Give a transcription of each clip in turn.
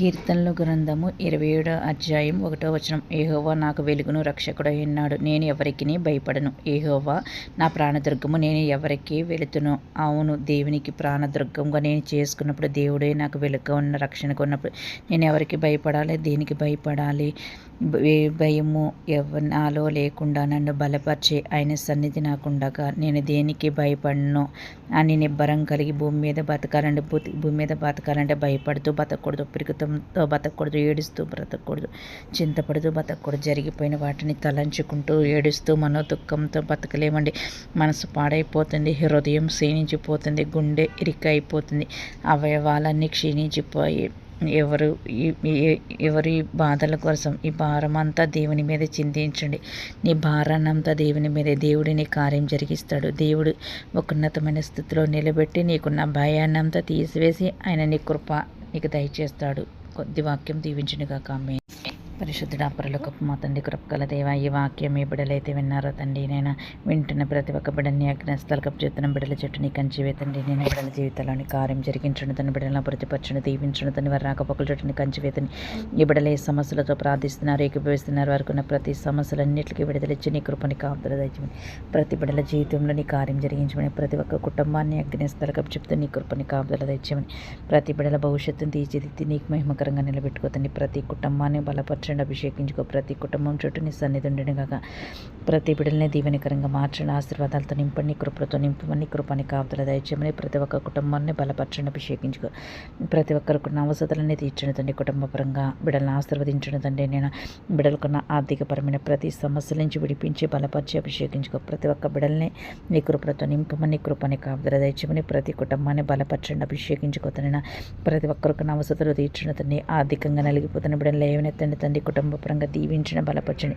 కీర్తనలు గ్రంథము ఇరవై ఏడో అధ్యాయం ఒకటో వచనం. ఏహోవా నాకు వెలుగును రక్షకుడు ఉన్నాడు. నేను ఎవరికి భయపడను. ఏహోవా నా ప్రాణదుర్గము. నేను ఎవరికి వెళుతును? అవును దేవునికి ప్రాణదుర్గంగా నేను చేసుకున్నప్పుడు దేవుడే నాకు వెలుగుగా ఉన్న రక్షణకు ఉన్నప్పుడు నేను ఎవరికి భయపడాలి? దేనికి భయపడాలి? భయము ఎవ నాలో లేకుండా నన్ను బలపరిచే ఆయన సన్నిధి నాకుండగా నేను దేనికి భయపడను? అని నిబ్బరం కలిగి భూమి మీద బతకాలంటే భూమి మీద బతకాలంటే భయపడుతూ బతకూడదు. పెరుగుతూ పిరుగుతంతో బతకూడదు ఏడుస్తూ బ్రతకూడదు. చింతపడుతూ బతకూడదు. జరిగిపోయిన వాటిని తలంచుకుంటూ ఏడుస్తూ మనో దుఃఖంతో బతకలేమండి. మనసు పాడైపోతుంది హృదయం క్షీణించిపోతుంది గుండె ఇరిక అయిపోతుంది అవయవాలన్నీ క్షీణించిపోయి ఎవరు ఎవరి బాధల కోసం ఈ భారం అంతా దేవుని మీద చింతించండి. నీ భారాన్నంతా దేవుని మీద దేవుడిని కార్యం జరిగిస్తాడు. దేవుడు ఒక ఉన్నతమైన స్థితిలో నిలబెట్టి నీకున్న భయాన్నంతా తీసివేసి ఆయన నీ కృప నీకు దయచేస్తాడు. కొద్ది వాక్యం దీవించునిగా కామే పరిశుద్ధుడ పరలోకపు మా తండ్రి కృపకల దేవ ఈ వాక్యం ఏ బిడలైతే విన్నారో తండ్రి నేను వింటున్న ప్రతి ఒక్క బిడని అగ్నస్థల చేతున్న బిడల చెట్టుని కంచివే తండ్రి నేను బిడల జీవితంలోని కార్యం జరిగించను తన బిడలను ప్రతిపరచను దీవించను తన వారి రాకపోకల చెట్టుని కంచివేతని ఈ బిడలే సమస్యలతో ప్రార్థిస్తున్నారు ఏకీభవిస్తున్నారు వారికి ఉన్న ప్రతి సమస్యలన్నింటికి విడుదలిచ్చి నీ కృపని కాపుదల దయచమని ప్రతి బిడల జీవితంలో నీ కార్యం జరిగించమని ప్రతి ఒక్క కుటుంబాన్ని అగ్నిస్థలకపు చెప్తూ నీ కృపని కాపుదల తెచ్చమని ప్రతి బిడల భవిష్యత్తును తీర్చిదిద్ది నీకు మహిమకరంగా నిలబెట్టుకోతండి ప్రతి కుటుంబాన్ని బలపరచ మార్చండి అభిషేకించుకో. ప్రతి కుటుంబం చుట్టూ నీ సన్నిధి ఉండని కాక ప్రతి బిడ్డల్ని దీవెనికరంగా మార్చండి. ఆశీర్వాదాలతో నింపండి. కృపలతో నింపమని కృపని కాపుదల దయచేయమని ప్రతి ఒక్క కుటుంబాన్ని బలపరచండి అభిషేకించుకో. ప్రతి ఒక్కరికి అవసరాలన్నీ తీర్చండి తండ్రి. కుటుంబపరంగా బిడ్డలను ఆశీర్వదించండి తండ్రి. నేను బిడ్డలకున్న ఆర్థికపరమైన ప్రతి సమస్యల నుంచి విడిపించి బలపరిచి అభిషేకించుకో. ప్రతి ఒక్క బిడల్ని నీ కృపలతో నింపమని కృపని కాపుదల దయచేయమని ప్రతి కుటుంబాన్ని బలపరచండి అభిషేకించుకోతనైనా ప్రతి ఒక్కరికి అవసరాలు తీర్చండి తండ్రి. ఆర్థికంగా నలిగిపోతున్న బిడ్డలు ఏమైనా తండ్రి. కుటుంబ పరంగా దీవించిన బలపరచండి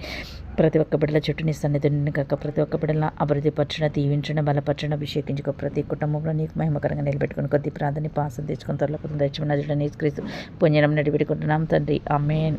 ప్రతి ఒక్క బిడ్డల చుట్టూ నీ సన్నిధిని కాక ప్రతి ఒక్క బిడ్డల అభివృద్ధిపరచడం దీవించడం బలపరచడం అభిషేకించుకో. ప్రతి కుటుంబంలో నీకు మహిమకరంగా నిలబెట్టుకుని కొద్ది ప్రార్థన పాసం తెచ్చుకుని త్వరలో దయచిన నీకు క్రీస్తు పుణ్యం నడిపెట్టుకుంటున్నాం తండ్రి. అమ్మేన్